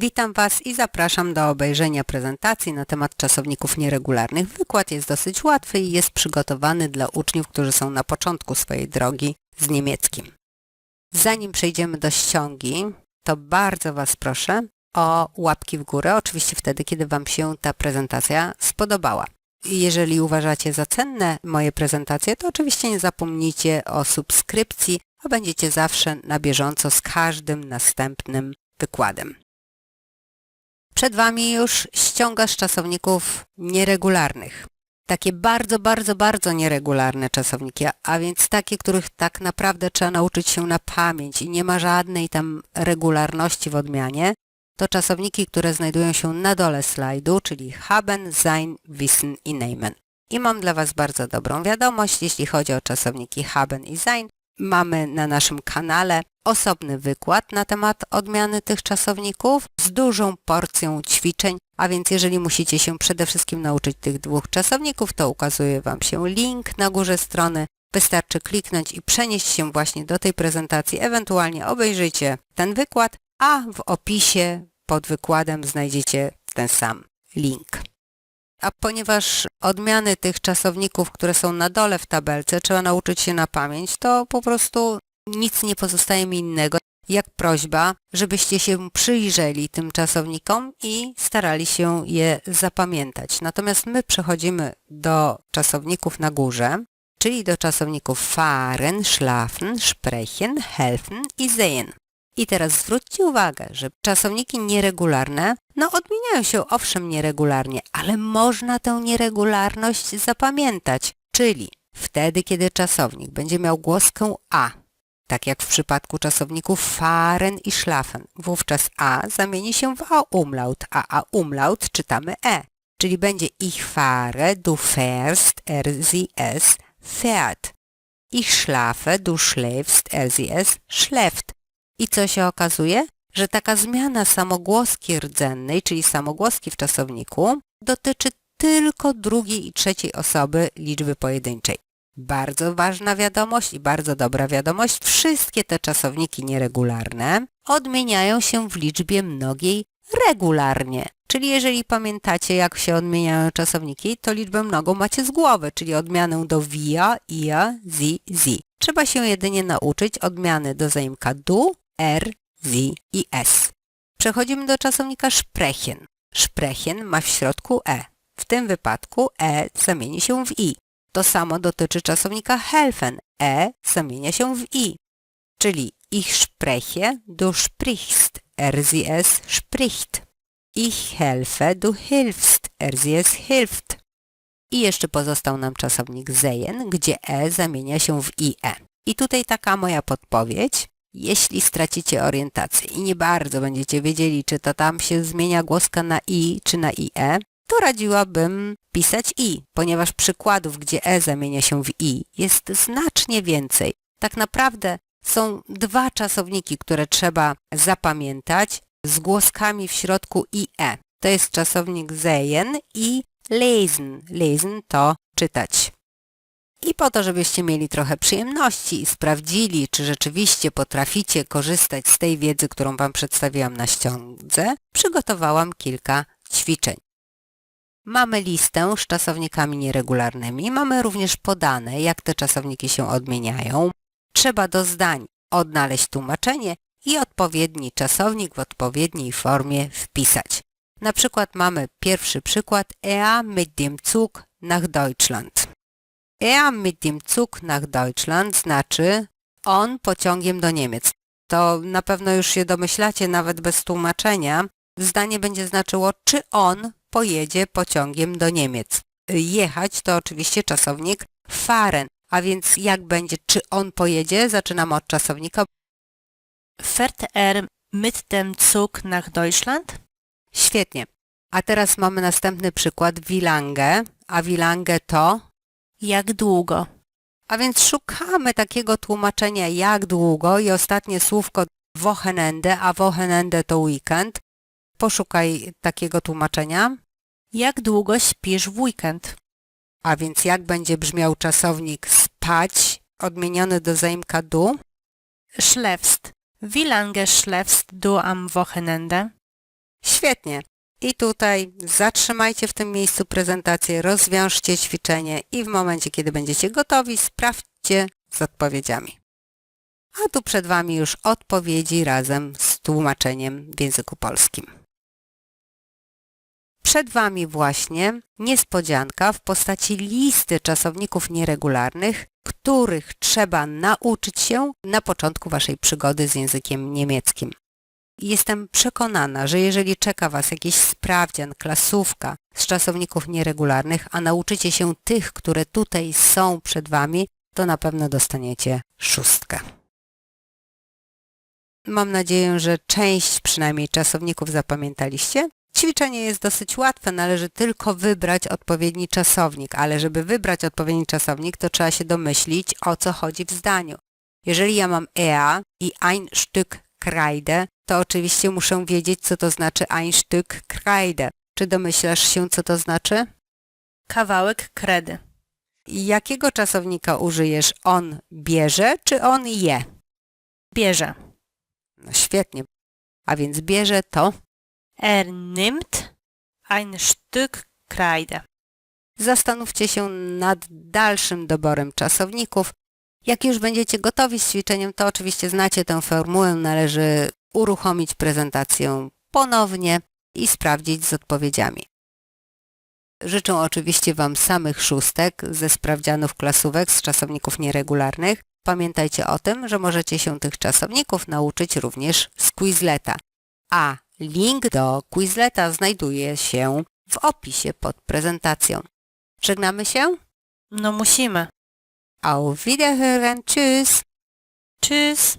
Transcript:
Witam Was i zapraszam do obejrzenia prezentacji na temat czasowników nieregularnych. Wykład jest dosyć łatwy i jest przygotowany dla uczniów, którzy są na początku swojej drogi z niemieckim. Zanim przejdziemy do ściągi, to bardzo Was proszę o łapki w górę, oczywiście wtedy, kiedy Wam się ta prezentacja spodobała. Jeżeli uważacie za cenne moje prezentacje, to oczywiście nie zapomnijcie o subskrypcji, a będziecie zawsze na bieżąco z każdym następnym wykładem. Przed Wami już ściąga z czasowników nieregularnych. Takie bardzo, bardzo, bardzo nieregularne czasowniki, a- więc takie, których tak naprawdę trzeba nauczyć się na pamięć i nie ma żadnej tam regularności w odmianie, to czasowniki, które znajdują się na dole slajdu, czyli haben, sein, wissen i nehmen. I mam dla Was bardzo dobrą wiadomość, jeśli chodzi o czasowniki haben i sein. Mamy na naszym kanale osobny wykład na temat odmiany tych czasowników z dużą porcją ćwiczeń, a więc jeżeli musicie się przede wszystkim nauczyć tych dwóch czasowników, to ukazuje Wam się link na górze strony. Wystarczy kliknąć i przenieść się właśnie do tej prezentacji, ewentualnie obejrzyjcie ten wykład, a w opisie pod wykładem znajdziecie ten sam link. A ponieważ odmiany tych czasowników, które są na dole w tabelce, trzeba nauczyć się na pamięć, to po prostu nic nie pozostaje mi innego, jak prośba, żebyście się przyjrzeli tym czasownikom i starali się je zapamiętać. Natomiast my przechodzimy do czasowników na górze, czyli do czasowników fahren, schlafen, sprechen, helfen i sehen. I teraz zwróćcie uwagę, że czasowniki nieregularne, no odmieniają się owszem nieregularnie, ale można tę nieregularność zapamiętać, czyli wtedy, kiedy czasownik będzie miał głoskę a, tak jak w przypadku czasowników fahren i schlafen, wówczas a zamieni się w a umlaut, a a umlaut czytamy e, czyli będzie ich fahre, du fährst, er, sie, es, fährt. Ich schlafe, du schläfst, er, sie, es, schläft. I co się okazuje? Że taka zmiana samogłoski rdzennej, czyli samogłoski w czasowniku, dotyczy tylko drugiej i trzeciej osoby liczby pojedynczej. Bardzo ważna wiadomość i bardzo dobra wiadomość. Wszystkie te czasowniki nieregularne odmieniają się w liczbie mnogiej regularnie. Czyli jeżeli pamiętacie, jak się odmieniają czasowniki, to liczbę mnogą macie z głowy, czyli odmianę do via, ia, zi, zi. Trzeba się jedynie nauczyć odmiany do zaimka du, er, sie i es. Przechodzimy do czasownika sprechen. Sprechen ma w środku e. W tym wypadku e zamieni się w i. To samo dotyczy czasownika helfen. E zamienia się w i. Czyli ich spreche, du sprichst, er sie es spricht. Ich helfe, du hilfst, er sie es hilft. I jeszcze pozostał nam czasownik sehen, gdzie e zamienia się w ie. I tutaj taka moja podpowiedź. Jeśli stracicie orientację i nie bardzo będziecie wiedzieli, czy to tam się zmienia głoska na i czy na ie, to radziłabym pisać i, ponieważ przykładów, gdzie e zamienia się w i, jest znacznie więcej. Tak naprawdę są dwa czasowniki, które trzeba zapamiętać z głoskami w środku i e. To jest czasownik sehen i lesen. Lesen to czytać. I po to, żebyście mieli trochę przyjemności i sprawdzili, czy rzeczywiście potraficie korzystać z tej wiedzy, którą Wam przedstawiłam na ściądze, przygotowałam kilka ćwiczeń. Mamy listę z czasownikami nieregularnymi, mamy również podane, jak te czasowniki się odmieniają. Trzeba do zdań odnaleźć tłumaczenie i odpowiedni czasownik w odpowiedniej formie wpisać. Na przykład mamy pierwszy przykład Er mit dem Zug nach Deutschland. Er mit dem Zug nach Deutschland znaczy on pociągiem do Niemiec. To na pewno już się domyślacie nawet bez tłumaczenia. Zdanie będzie znaczyło, czy on pojedzie pociągiem do Niemiec. Jechać to oczywiście czasownik fahren, a więc jak będzie, czy on pojedzie, zaczynamy od czasownika. Fährt er mit dem Zug nach Deutschland? Świetnie. A teraz mamy następny przykład, wie lange, a wie lange to Jak długo? A więc szukamy takiego tłumaczenia jak długo i ostatnie słówko Wochenende, a Wochenende to weekend. Poszukaj takiego tłumaczenia. Jak długo śpisz w weekend? A więc jak będzie brzmiał czasownik spać, odmieniony do zaimka du? Schläfst. Wie lange schläfst du am Wochenende? Świetnie. I tutaj zatrzymajcie w tym miejscu prezentację, rozwiążcie ćwiczenie i w momencie, kiedy będziecie gotowi, sprawdźcie z odpowiedziami. A tu przed Wami już odpowiedzi razem z tłumaczeniem w języku polskim. Przed Wami właśnie niespodzianka w postaci listy czasowników nieregularnych, których trzeba nauczyć się na początku Waszej przygody z językiem niemieckim. Jestem przekonana, że jeżeli czeka Was jakiś sprawdzian, klasówka z czasowników nieregularnych, a nauczycie się tych, które tutaj są przed Wami, to na pewno dostaniecie szóstkę. Mam nadzieję, że część przynajmniej czasowników zapamiętaliście. Ćwiczenie jest dosyć łatwe, należy tylko wybrać odpowiedni czasownik, ale żeby wybrać odpowiedni czasownik, to trzeba się domyślić, o co chodzi w zdaniu. Jeżeli ja mam er i ein Stück Kreide, to oczywiście muszę wiedzieć, co to znaczy ein Stück Kreide. Czy domyślasz się, co to znaczy? Kawałek kredy. Jakiego czasownika użyjesz? On bierze, czy on je? Bierze. No świetnie. A więc bierze to Er nimmt ein Stück Kreide. Zastanówcie się nad dalszym doborem czasowników. Jak już będziecie gotowi z ćwiczeniem, to oczywiście znacie tę formułę, należy uruchomić prezentację ponownie i sprawdzić z odpowiedziami. Życzę oczywiście Wam samych szóstek ze sprawdzianów klasówek z czasowników nieregularnych. Pamiętajcie o tym, że możecie się tych czasowników nauczyć również z Quizleta. A link do Quizleta znajduje się w opisie pod prezentacją. Żegnamy się? No musimy. Auf Wiederhören. Tschüss. Tschüss.